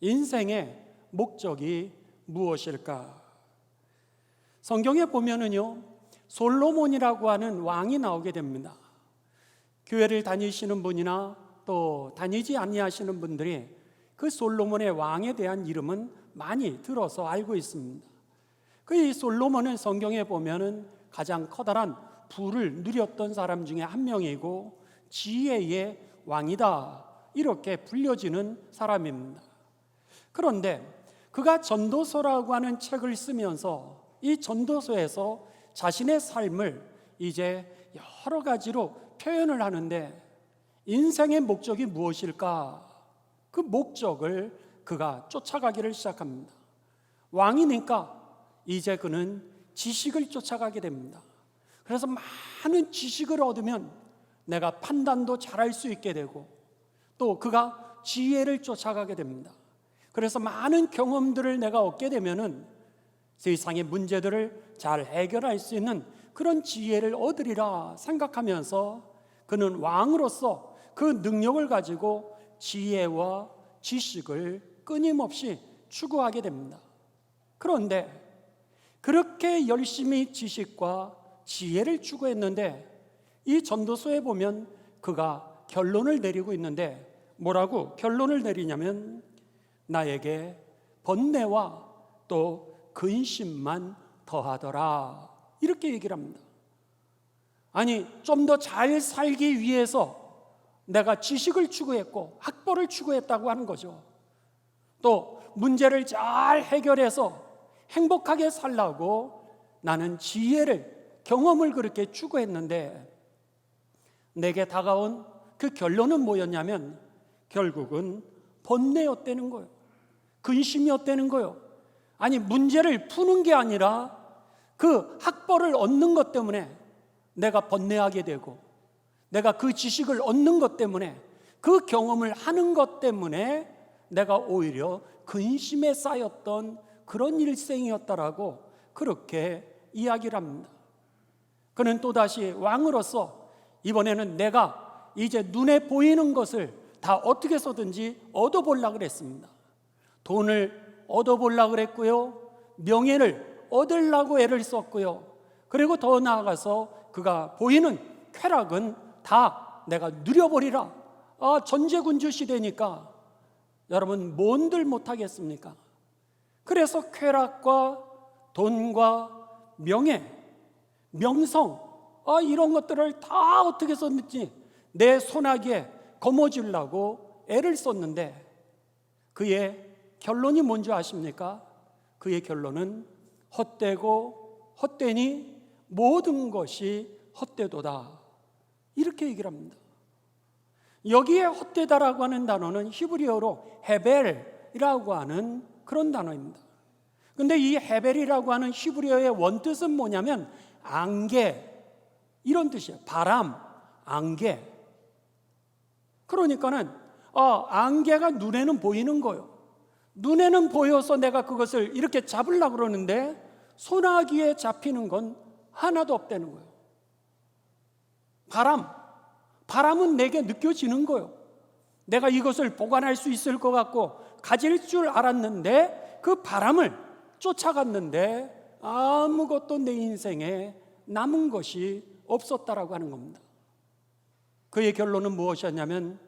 인생의 목적이 무엇일까? 성경에 보면은요, 솔로몬이라고 하는 왕이 나오게 됩니다. 교회를 다니시는 분이나 또 다니지 아니하시는 분들이 그 솔로몬의 왕에 대한 이름은 많이 들어서 알고 있습니다. 그 이 솔로몬은 성경에 보면은 가장 커다란 부를 누렸던 사람 중에 한 명이고 지혜의 왕이다 이렇게 불려지는 사람입니다. 그런데 그가 전도서라고 하는 책을 쓰면서 이 전도서에서 자신의 삶을 이제 여러 가지로 표현을 하는데 인생의 목적이 무엇일까? 그 목적을 그가 쫓아가기를 시작합니다. 왕이니까 이제 그는 지식을 쫓아가게 됩니다. 그래서 많은 지식을 얻으면 내가 판단도 잘할 수 있게 되고 또 그가 지혜를 쫓아가게 됩니다. 그래서 많은 경험들을 내가 얻게 되면은 세상의 문제들을 잘 해결할 수 있는 그런 지혜를 얻으리라 생각하면서 그는 왕으로서 그 능력을 가지고 지혜와 지식을 끊임없이 추구하게 됩니다. 그런데 그렇게 열심히 지식과 지혜를 추구했는데 이 전도서에 보면 그가 결론을 내리고 있는데 뭐라고 결론을 내리냐면 나에게 번뇌와 또 근심만 더하더라 이렇게 얘기를 합니다. 아니 좀 더 잘 살기 위해서 내가 지식을 추구했고 학벌을 추구했다고 하는 거죠. 또 문제를 잘 해결해서 행복하게 살라고 나는 지혜를 경험을 그렇게 추구했는데 내게 다가온 그 결론은 뭐였냐면 결국은 번뇌였다는 거예요. 근심이었다는 거예요. 아니 문제를 푸는 게 아니라 그 학벌을 얻는 것 때문에 내가 번뇌하게 되고 내가 그 지식을 얻는 것 때문에 그 경험을 하는 것 때문에 내가 오히려 근심에 쌓였던 그런 일생이었다라고 그렇게 이야기를 합니다. 그는 또다시 왕으로서 이번에는 내가 이제 눈에 보이는 것을 다 어떻게 해서든지 얻어보려고 그랬습니다. 돈을 얻어보려고 그랬고요. 명예를 얻으려고 애를 썼고요. 그리고 더 나아가서 그가 보이는 쾌락은 다 내가 누려버리라. 아, 전제군주 시대니까 여러분 뭔들 못하겠습니까? 그래서 쾌락과 돈과 명예, 명성, 아, 이런 것들을 다 어떻게 썼는지 내 손아귀에 거머쥐려고 애를 썼는데 그의 결론이 뭔지 아십니까? 그의 결론은 헛되고 헛되니 모든 것이 헛되도다. 이렇게 얘기를 합니다. 여기에 헛되다라고 하는 단어는 히브리어로 헤벨이라고 하는 그런 단어입니다. 근데 이 헤벨이라고 하는 히브리어의 원뜻은 뭐냐면 안개 이런 뜻이에요. 바람, 안개. 그러니까는 어, 안개가 눈에는 보이는 거요. 눈에는 보여서 내가 그것을 이렇게 잡으려고 그러는데 소나기에 잡히는 건 하나도 없다는 거예요. 바람, 바람은 내게 느껴지는 거예요. 내가 이것을 보관할 수 있을 것 같고 가질 줄 알았는데 그 바람을 쫓아갔는데 아무것도 내 인생에 남은 것이 없었다라고 하는 겁니다. 그의 결론은 무엇이었냐면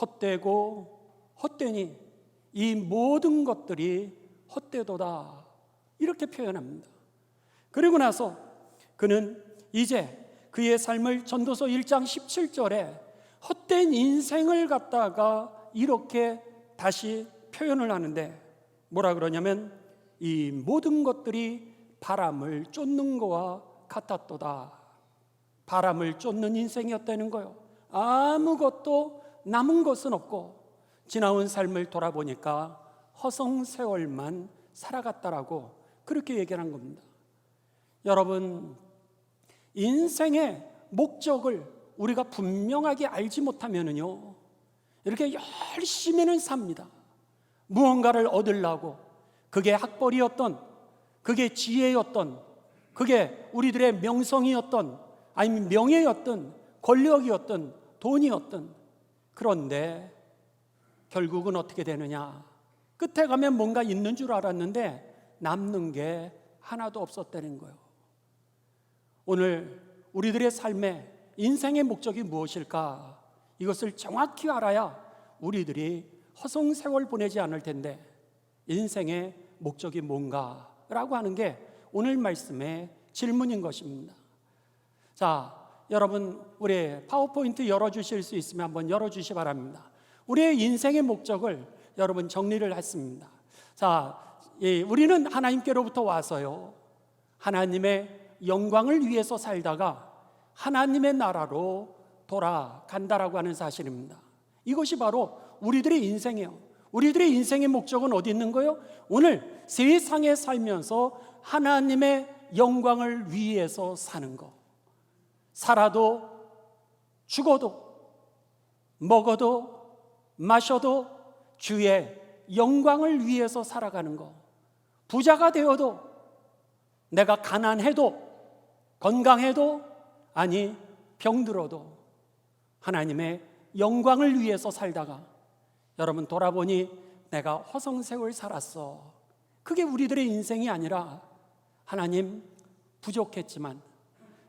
헛되고 헛되니 이 모든 것들이 헛되도다 이렇게 표현합니다. 그리고 나서 그는 이제 그의 삶을 전도서 1장 17절에 헛된 인생을 갖다가 이렇게 다시 표현을 하는데 뭐라 그러냐면 이 모든 것들이 바람을 쫓는 거와 같았도다. 바람을 쫓는 인생이었다는 거요. 아무것도 남은 것은 없고 지나온 삶을 돌아보니까 허송 세월만 살아갔다라고 그렇게 얘기한 겁니다. 여러분, 인생의 목적을 우리가 분명하게 알지 못하면은요, 이렇게 열심히는 삽니다. 무언가를 얻으려고, 그게 학벌이었던, 그게 지혜였던, 그게 우리들의 명성이었던, 아니면 명예였던, 권력이었던, 돈이었던, 그런데 결국은 어떻게 되느냐? 끝에 가면 뭔가 있는 줄 알았는데 남는 게 하나도 없었다는 거예요. 오늘 우리들의 삶에 인생의 목적이 무엇일까? 이것을 정확히 알아야 우리들이 허송 세월 보내지 않을 텐데 인생의 목적이 뭔가라고 하는 게 오늘 말씀의 질문인 것입니다. 자, 여러분 우리 파워포인트 열어 주실 수 있으면 한번 열어 주시 기 바랍니다. 우리의 인생의 목적을 여러분 정리를 했습니다. 자, 이 우리는 하나님께로부터 와서요. 하나님의 영광을 위해서 살다가 하나님의 나라로 돌아간다라고 하는 사실입니다. 이것이 바로 우리들의 인생이에요. 우리들의 인생의 목적은 어디 있는 거예요? 오늘 세상에 살면서 하나님의 영광을 위해서 사는 거. 살아도 죽어도 먹어도 마셔도 주의 영광을 위해서 살아가는 거. 부자가 되어도 내가 가난해도 건강해도 아니 병들어도 하나님의 영광을 위해서 살다가 여러분 돌아보니 내가 허송세월 살았어. 그게 우리들의 인생이 아니라 하나님 부족했지만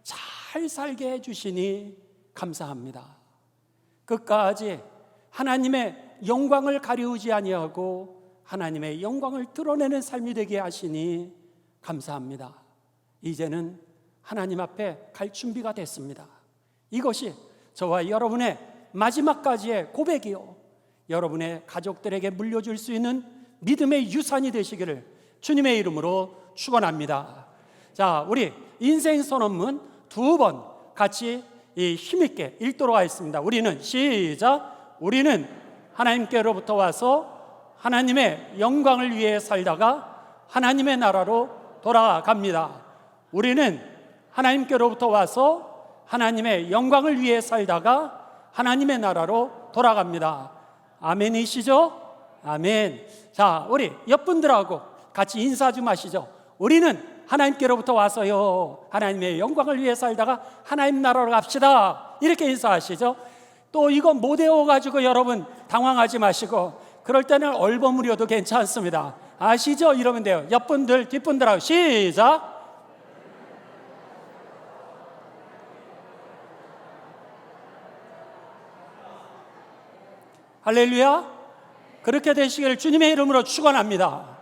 잘 살게 해주시니 감사합니다. 끝까지 하나님의 영광을 가리우지 아니하고 하나님의 영광을 드러내는 삶이 되게 하시니 감사합니다. 이제는 하나님 앞에 갈 준비가 됐습니다. 이것이 저와 여러분의 마지막까지의 고백이요. 여러분의 가족들에게 물려줄 수 있는 믿음의 유산이 되시기를 주님의 이름으로 축원합니다. 자, 우리 인생 선언문 두 번 같이 이 힘있게 읽도록 하겠습니다. 우리는 시작. 우리는 하나님께로부터 와서 하나님의 영광을 위해 살다가 하나님의 나라로 돌아갑니다. 우리는 하나님께로부터 와서 하나님의 영광을 위해 살다가 하나님의 나라로 돌아갑니다. 아멘이시죠? 아멘. 자, 우리 옆분들하고 같이 인사 좀 하시죠. 우리는 하나님께로부터 와서요. 하나님의 영광을 위해 살다가 하나님 나라로 갑시다. 이렇게 인사하시죠. 또 이거 못 외워가지고 여러분 당황하지 마시고 그럴 때는 얼버무려도 괜찮습니다. 아시죠? 이러면 돼요. 옆분들, 뒷분들하고 시작. 할렐루야. 그렇게 되시기를 주님의 이름으로 축원합니다.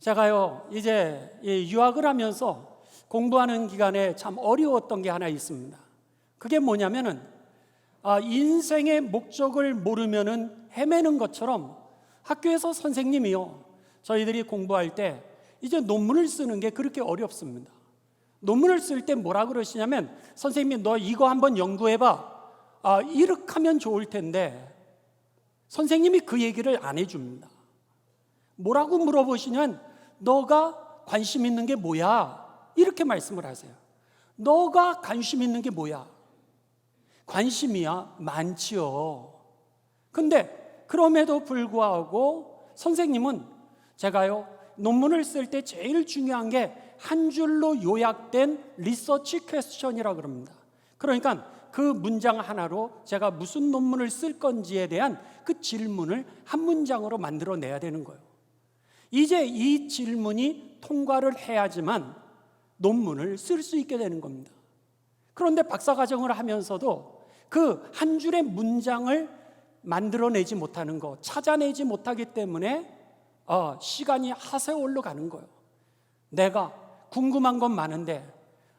제가요 이제 유학을 하면서 공부하는 기간에 참 어려웠던 게 하나 있습니다. 그게 뭐냐면은 아, 인생의 목적을 모르면은 헤매는 것처럼 학교에서 선생님이요 저희들이 공부할 때 이제 논문을 쓰는 게 그렇게 어렵습니다. 논문을 쓸 때 뭐라 그러시냐면 선생님이 너 이거 한번 연구해 봐. 아, 이렇게 하면 좋을 텐데 선생님이 그 얘기를 안 해 줍니다. 뭐라고 물어보시면 너가 관심 있는 게 뭐야? 이렇게 말씀을 하세요. 너가 관심 있는 게 뭐야? 관심이야 많지요. 근데 그럼에도 불구하고 선생님은 제가요 논문을 쓸 때 제일 중요한 게 한 줄로 요약된 리서치 퀘스천이라 그럽니다. 그러니까 그 문장 하나로 제가 무슨 논문을 쓸 건지에 대한 그 질문을 한 문장으로 만들어 내야 되는 거예요. 이제 이 질문이 통과를 해야지만 논문을 쓸 수 있게 되는 겁니다. 그런데 박사과정을 하면서도 그 한 줄의 문장을 만들어내지 못하는 거, 찾아내지 못하기 때문에 어, 시간이 하세월로 가는 거예요. 내가 궁금한 건 많은데,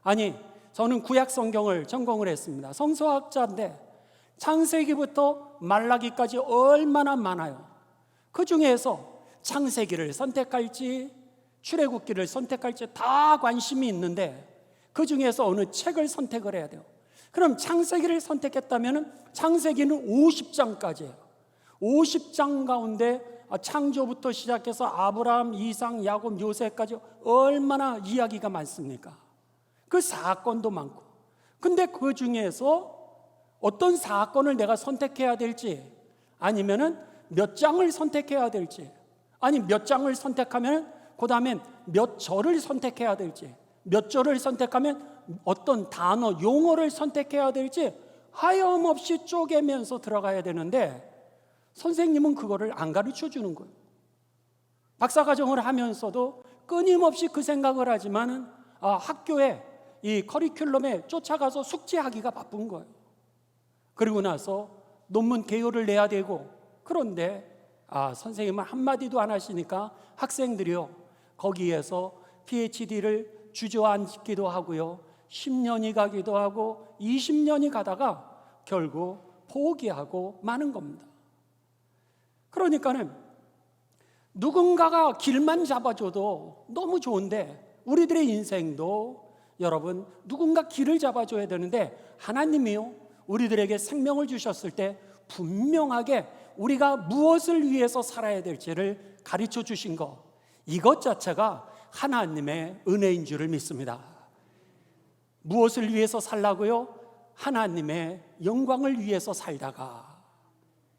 아니, 저는 구약 성경을 전공을 했습니다. 성서학자인데 창세기부터 말라기까지 얼마나 많아요. 그 중에서 창세기를 선택할지 출애굽기를 선택할지 다 관심이 있는데 그 중에서 어느 책을 선택을 해야 돼요. 그럼 창세기를 선택했다면 창세기는 50장까지예요. 50장 가운데 창조부터 시작해서 아브라함, 이상, 야곱, 요셉까지 얼마나 이야기가 많습니까? 그 사건도 많고. 근데 그 중에서 어떤 사건을 내가 선택해야 될지 아니면은 몇 장을 선택해야 될지 아니 몇 장을 선택하면 그 다음에 몇 절을 선택해야 될지 몇 절을 선택하면 어떤 단어, 용어를 선택해야 될지 하염없이 쪼개면서 들어가야 되는데 선생님은 그거를 안 가르쳐 주는 거예요. 박사과정을 하면서도 끊임없이 그 생각을 하지만은 아, 학교에 이 커리큘럼에 쫓아가서 숙제하기가 바쁜 거예요. 그리고 나서 논문 개요를 내야 되고 그런데 아, 선생님은 한마디도 안 하시니까 학생들이요. 거기에서 PhD를 주저앉기도 하고요. 10년이 가기도 하고 20년이 가다가 결국 포기하고 마는 겁니다. 그러니까는 누군가가 길만 잡아줘도 너무 좋은데 우리들의 인생도 여러분 누군가 길을 잡아줘야 되는데 하나님이요 우리들에게 생명을 주셨을 때 분명하게 우리가 무엇을 위해서 살아야 될지를 가르쳐 주신 것 이것 자체가 하나님의 은혜인 줄을 믿습니다. 무엇을 위해서 살라고요? 하나님의 영광을 위해서 살다가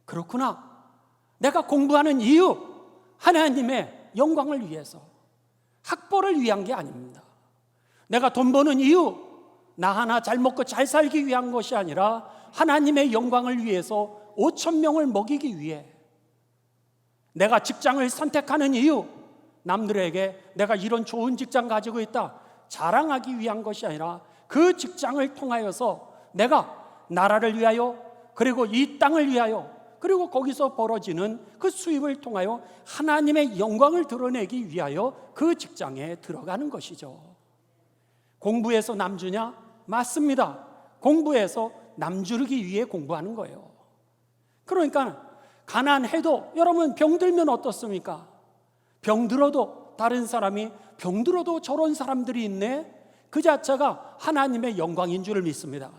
그렇구나. 내가 공부하는 이유 하나님의 영광을 위해서 학벌을 위한 게 아닙니다. 내가 돈 버는 이유 나 하나 잘 먹고 잘 살기 위한 것이 아니라 하나님의 영광을 위해서 5천 명을 먹이기 위해 내가 직장을 선택하는 이유 남들에게 내가 이런 좋은 직장 가지고 있다 자랑하기 위한 것이 아니라 그 직장을 통하여서 내가 나라를 위하여 그리고 이 땅을 위하여 그리고 거기서 벌어지는 그 수입을 통하여 하나님의 영광을 드러내기 위하여 그 직장에 들어가는 것이죠. 공부해서 남주냐? 맞습니다. 공부해서 남주르기 위해 공부하는 거예요. 그러니까 가난해도 여러분 병들면 어떻습니까? 병들어도 다른 사람이 병들어도 저런 사람들이 있네. 그 자체가 하나님의 영광인 줄을 믿습니다.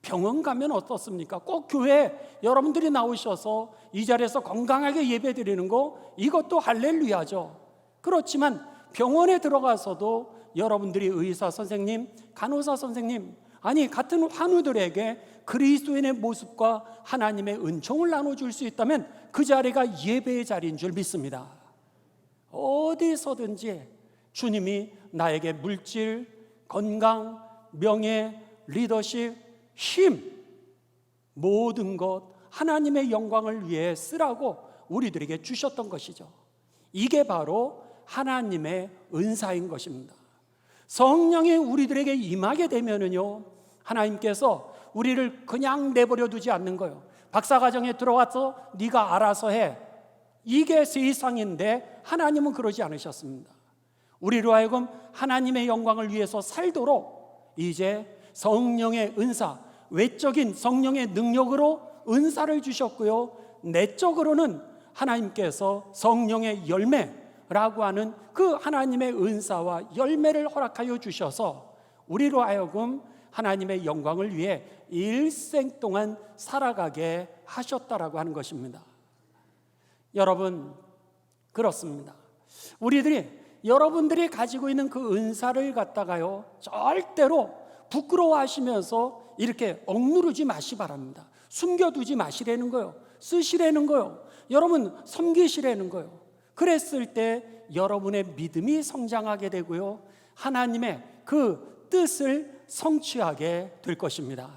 병원 가면 어떻습니까? 꼭 교회 여러분들이 나오셔서 이 자리에서 건강하게 예배 드리는 거 이것도 할렐루야죠. 그렇지만 병원에 들어가서도 여러분들이 의사 선생님, 간호사 선생님, 아니 같은 환우들에게 그리스도인의 모습과 하나님의 은총을 나눠 줄 수 있다면 그 자리가 예배의 자리인 줄 믿습니다. 어디서든지 주님이 나에게 물질, 건강, 명예, 리더십, 힘, 모든 것 하나님의 영광을 위해 쓰라고 우리들에게 주셨던 것이죠. 이게 바로 하나님의 은사인 것입니다. 성령이 우리들에게 임하게 되면은요, 하나님께서 우리를 그냥 내버려 두지 않는 거예요. 박사과정에 들어와서 네가 알아서 해. 이게 세상인데 하나님은 그러지 않으셨습니다. 우리로 하여금 하나님의 영광을 위해서 살도록 이제 성령의 은사, 외적인 성령의 능력으로 은사를 주셨고요. 내적으로는 하나님께서 성령의 열매라고 하는 그 하나님의 은사와 열매를 허락하여 주셔서 우리로 하여금 하나님의 영광을 위해 일생 동안 살아가게 하셨다라고 하는 것입니다. 여러분, 그렇습니다. 우리들이 여러분들이 가지고 있는 그 은사를 갖다가요, 절대로 부끄러워하시면서 이렇게 억누르지 마시 바랍니다. 숨겨두지 마시라는 거요. 쓰시라는 거요. 여러분, 섬기시라는 거요. 그랬을 때 여러분의 믿음이 성장하게 되고요. 하나님의 그 뜻을 성취하게 될 것입니다.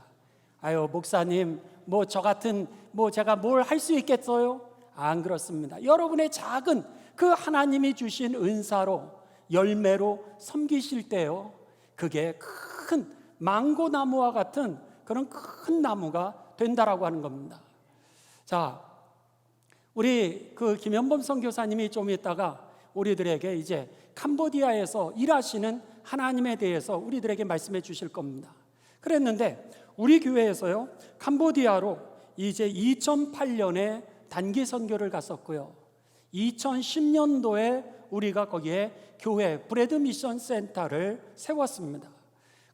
아유, 목사님, 뭐 저 같은 뭐 제가 뭘 할 수 있겠어요? 안 그렇습니다. 여러분의 작은 그 하나님이 주신 은사로 열매로 섬기실 때요. 그게 큰 망고 나무와 같은 그런 큰 나무가 된다라고 하는 겁니다. 자, 우리 그 김현범 선교사님이 좀 있다가 우리들에게 이제 캄보디아에서 일하시는 하나님에 대해서 우리들에게 말씀해 주실 겁니다. 그랬는데 우리 교회에서요 캄보디아로 이제 2008년에 단기 선교를 갔었고요. 2010년도에 우리가 거기에 교회 브레드 미션 센터를 세웠습니다.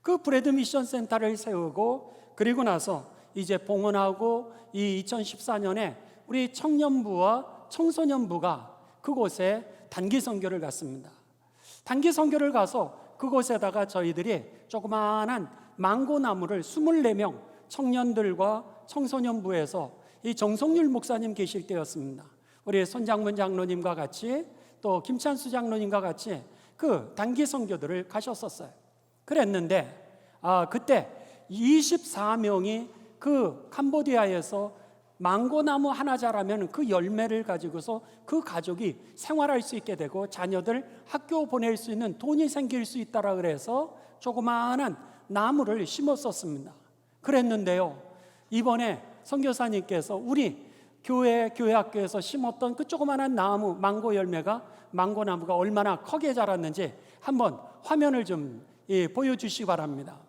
그 브레드 미션 센터를 세우고 그리고 나서 이제 봉헌하고 이 2014년에 우리 청년부와 청소년부가 그곳에 단기 선교를 갔습니다. 단기 선교를 가서 그곳에다가 저희들이 조그마한 망고 나무를 24명 청년들과 청소년부에서 이 정성률 목사님 계실 때였습니다. 우리 손장문 장로님과 같이 또 김찬수 장로님과 같이 그 단기 선교들을 가셨었어요. 그랬는데 아 그때 24명이 그 캄보디아에서 망고나무 하나 자라면 그 열매를 가지고서 그 가족이 생활할 수 있게 되고 자녀들 학교 보낼 수 있는 돈이 생길 수 있다라 그래서 조그마한 나무를 심었었습니다. 그랬는데요. 이번에 선교사님께서 우리 교회 교회 학교에서 심었던 그 조그마한 나무 망고 열매가 망고 나무가 얼마나 크게 자랐는지 한번 화면을 좀 예, 보여주시기 바랍니다.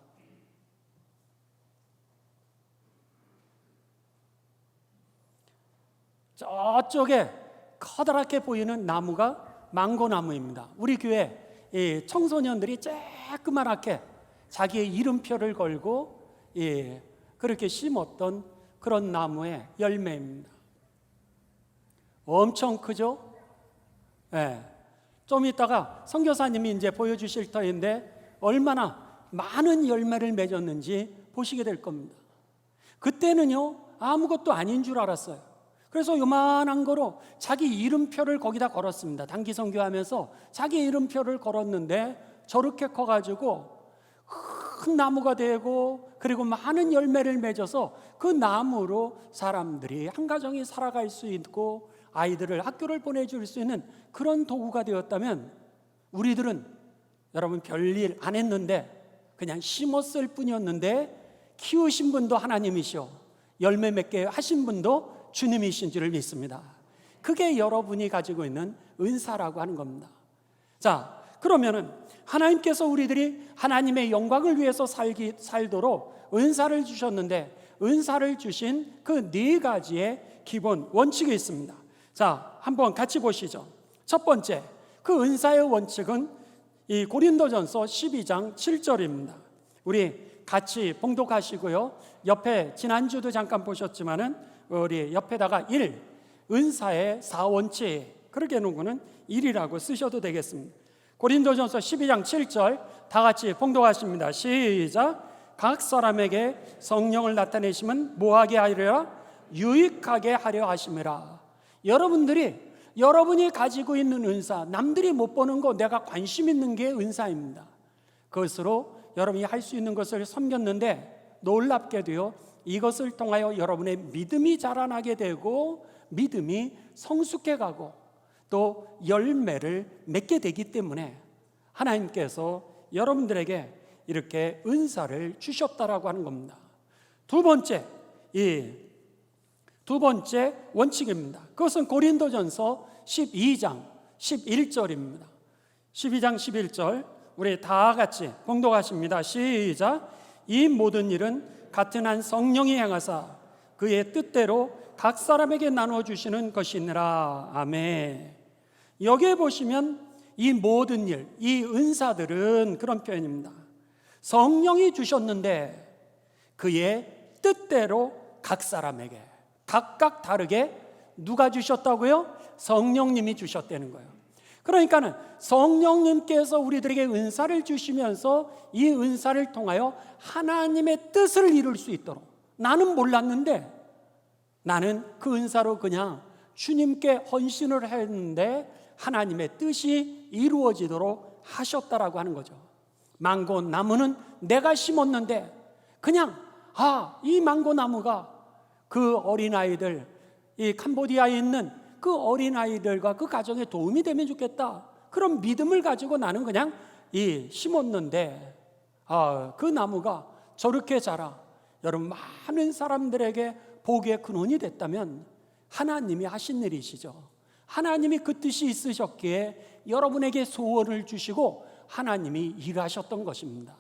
저쪽에 커다랗게 보이는 나무가 망고 나무입니다. 우리 교회 이 청소년들이 쬐끄만하게 자기의 이름표를 걸고 예, 그렇게 심었던 그런 나무의 열매입니다. 엄청 크죠? 예. 좀 이따가 선교사님이 이제 보여주실 터인데 얼마나 많은 열매를 맺었는지 보시게 될 겁니다. 그때는요 아무것도 아닌 줄 알았어요. 그래서 요만한 거로 자기 이름표를 거기다 걸었습니다. 단기 선교하면서 자기 이름표를 걸었는데 저렇게 커가지고 큰 나무가 되고 그리고 많은 열매를 맺어서 그 나무로 사람들이 한 가정이 살아갈 수 있고 아이들을 학교를 보내줄 수 있는 그런 도구가 되었다면 우리들은 여러분 별일 안 했는데 그냥 심었을 뿐이었는데 키우신 분도 하나님이시오 열매 맺게 하신 분도 주님이신 줄을 믿습니다. 그게 여러분이 가지고 있는 은사라고 하는 겁니다. 자, 그러면은 하나님께서 우리들이 하나님의 영광을 위해서 살기 살도록 은사를 주셨는데 은사를 주신 그 네 가지의 기본 원칙이 있습니다. 자, 한번 같이 보시죠. 첫 번째, 그 은사의 원칙은 이 고린도전서 12장 7절입니다. 우리 같이 봉독하시고요. 옆에 지난주도 잠깐 보셨지만은 우리 옆에다가 1 은사의 4원칙 그렇게 해놓은 거는 1이라고 쓰셔도 되겠습니다. 고린도전서 12장 7절 다 같이 봉독하십니다. 시작. 각 사람에게 성령을 나타내시면 뭐하게 하리라? 유익하게 하려 하심이라. 여러분들이 여러분이 가지고 있는 은사, 남들이 못 보는 거 내가 관심 있는 게 은사입니다. 그것으로 여러분이 할 수 있는 것을 섬겼는데 놀랍게도요. 이것을 통하여 여러분의 믿음이 자라나게 되고 믿음이 성숙해 가고 또 열매를 맺게 되기 때문에 하나님께서 여러분들에게 이렇게 은사를 주셨다라고 하는 겁니다. 두 번째, 이 두 번째 원칙입니다. 그것은 고린도전서 12장 11절입니다. 12장 11절 우리 다 같이 공독하십니다. 시작. 이 모든 일은 같은 한 성령이 행하사 그의 뜻대로 각 사람에게 나눠 주시는 것이니라. 아멘. 여기에 보시면 이 모든 일, 이 은사들은 그런 표현입니다. 성령이 주셨는데 그의 뜻대로 각 사람에게 각각 다르게 누가 주셨다고요? 성령님이 주셨다는 거예요. 그러니까는 성령님께서 우리들에게 은사를 주시면서 이 은사를 통하여 하나님의 뜻을 이룰 수 있도록 나는 몰랐는데 나는 그 은사로 그냥 주님께 헌신을 했는데 하나님의 뜻이 이루어지도록 하셨다라고 하는 거죠. 망고 나무는 내가 심었는데 그냥 아, 이 망고 나무가 그 어린아이들 이 캄보디아에 있는 그 어린아이들과 그 가정에 도움이 되면 좋겠다. 그런 믿음을 가지고 나는 그냥 이 심었는데 아, 그 나무가 저렇게 자라. 여러분 많은 사람들에게 복의 근원이 됐다면 하나님이 하신 일이시죠. 하나님이 그 뜻이 있으셨기에 여러분에게 소원을 주시고 하나님이 일하셨던 것입니다.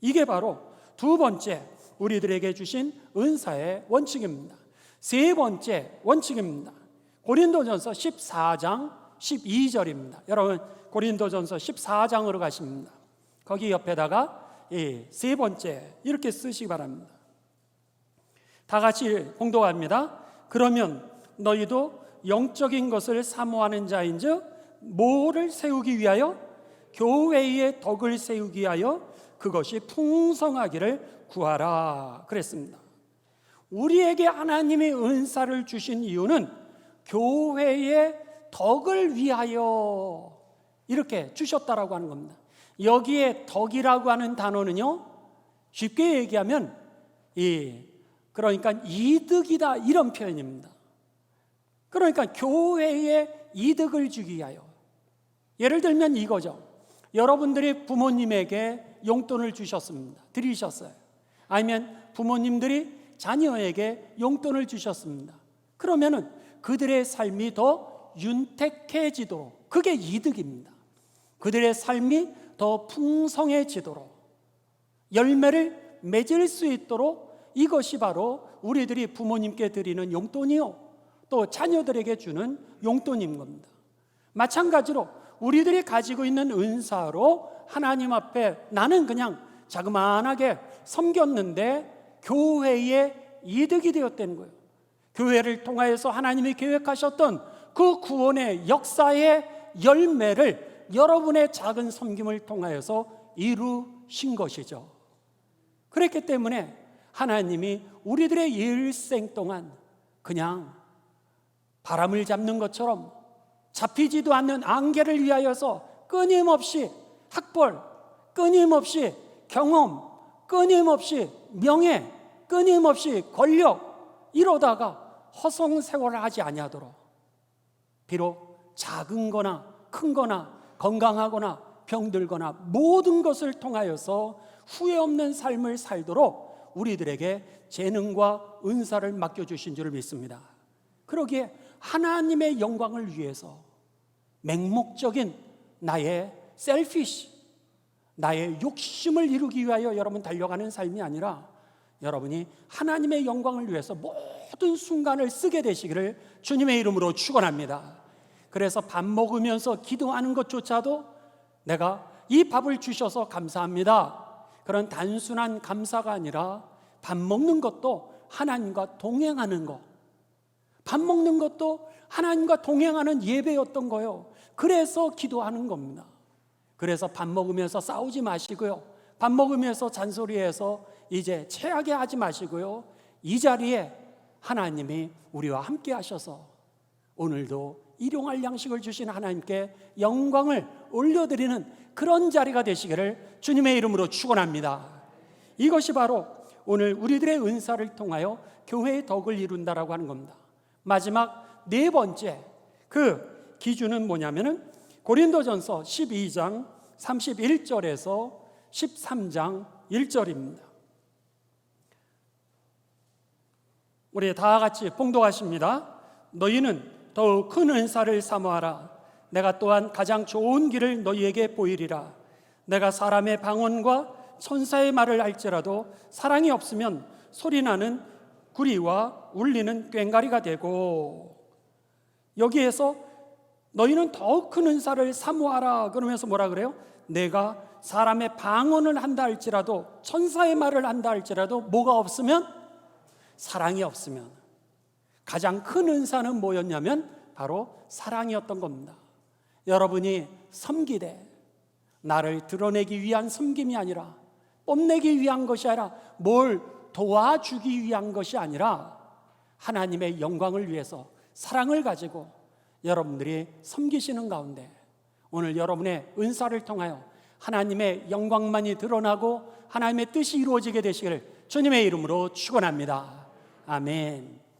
이게 바로 두 번째 우리들에게 주신 은사의 원칙입니다. 세 번째 원칙입니다. 고린도전서 14장 12절입니다. 여러분 고린도전서 14장으로 가십니다. 거기 옆에다가 세 번째 이렇게 쓰시기 바랍니다. 다 같이 공독합니다. 그러면 너희도 영적인 것을 사모하는 자인즉 뭐를 세우기 위하여 교회의 덕을 세우기 위하여 그것이 풍성하기를 구하라 그랬습니다. 우리에게 하나님이 은사를 주신 이유는 교회의 덕을 위하여 이렇게 주셨다라고 하는 겁니다. 여기에 덕이라고 하는 단어는요. 쉽게 얘기하면 이 그러니까 이득이다 이런 표현입니다. 그러니까 교회에 이득을 주기 위하여 예를 들면 이거죠. 여러분들이 부모님에게 용돈을 주셨습니다. 드리셨어요. 아니면 부모님들이 자녀에게 용돈을 주셨습니다. 그러면은 그들의 삶이 더 윤택해지도록 그게 이득입니다. 그들의 삶이 더 풍성해지도록 열매를 맺을 수 있도록 이것이 바로 우리들이 부모님께 드리는 용돈이요. 또 자녀들에게 주는 용돈인 겁니다. 마찬가지로 우리들이 가지고 있는 은사로 하나님 앞에 나는 그냥 자그마하게 섬겼는데 교회에 이득이 되었다는 거예요. 교회를 통하여서 하나님이 계획하셨던 그 구원의 역사의 열매를 여러분의 작은 섬김을 통하여서 이루신 것이죠. 그랬기 때문에 하나님이 우리들의 일생 동안 그냥 바람을 잡는 것처럼 잡히지도 않는 안개를 위하여서 끊임없이 학벌, 끊임없이 경험, 끊임없이 명예, 끊임없이 권력 이러다가 허송세월을 하지 아니하도록 비록 작은 거나 큰 거나 건강하거나 병들거나 모든 것을 통하여서 후회 없는 삶을 살도록 우리들에게 재능과 은사를 맡겨주신 줄을 믿습니다. 그러기에 하나님의 영광을 위해서 맹목적인 나의 셀피시, 나의 욕심을 이루기 위하여 여러분 달려가는 삶이 아니라 여러분이 하나님의 영광을 위해서 모든 순간을 쓰게 되시기를 주님의 이름으로 축원합니다. 그래서 밥 먹으면서 기도하는 것조차도 내가 이 밥을 주셔서 감사합니다. 그런 단순한 감사가 아니라 밥 먹는 것도 하나님과 동행하는 것. 밥 먹는 것도 하나님과 동행하는 예배였던 거예요. 그래서 기도하는 겁니다. 그래서 밥 먹으면서 싸우지 마시고요. 밥 먹으면서 잔소리해서 이제 최악에 하지 마시고요. 이 자리에 하나님이 우리와 함께 하셔서 오늘도 일용할 양식을 주신 하나님께 영광을 올려드리는 그런 자리가 되시기를 주님의 이름으로 축원합니다. 이것이 바로 오늘 우리들의 은사를 통하여 교회의 덕을 이룬다라고 하는 겁니다. 마지막 네 번째 그 기준은 뭐냐면은 고린도전서 12장 31절에서 13장 1절입니다. 우리 다 같이 봉독하십니다. 너희는 더욱 큰 은사를 사모하라. 내가 또한 가장 좋은 길을 너희에게 보이리라. 내가 사람의 방언과 천사의 말을 알지라도 사랑이 없으면 소리나는 구리와 울리는 꽹가리가 되고 여기에서 너희는 더욱 큰 은사를 사모하라 그러면서 뭐라 그래요? 내가 사람의 방언을 한다 할지라도 천사의 말을 한다 할지라도 뭐가 없으면 사랑이 없으면 가장 큰 은사는 뭐였냐면 바로 사랑이었던 겁니다. 여러분이 섬기되 나를 드러내기 위한 섬김이 아니라 뽐내기 위한 것이 아니라 뭘 도와주기 위한 것이 아니라 하나님의 영광을 위해서 사랑을 가지고 여러분들이 섬기시는 가운데 오늘 여러분의 은사를 통하여 하나님의 영광만이 드러나고 하나님의 뜻이 이루어지게 되시기를 주님의 이름으로 축원합니다. 아멘.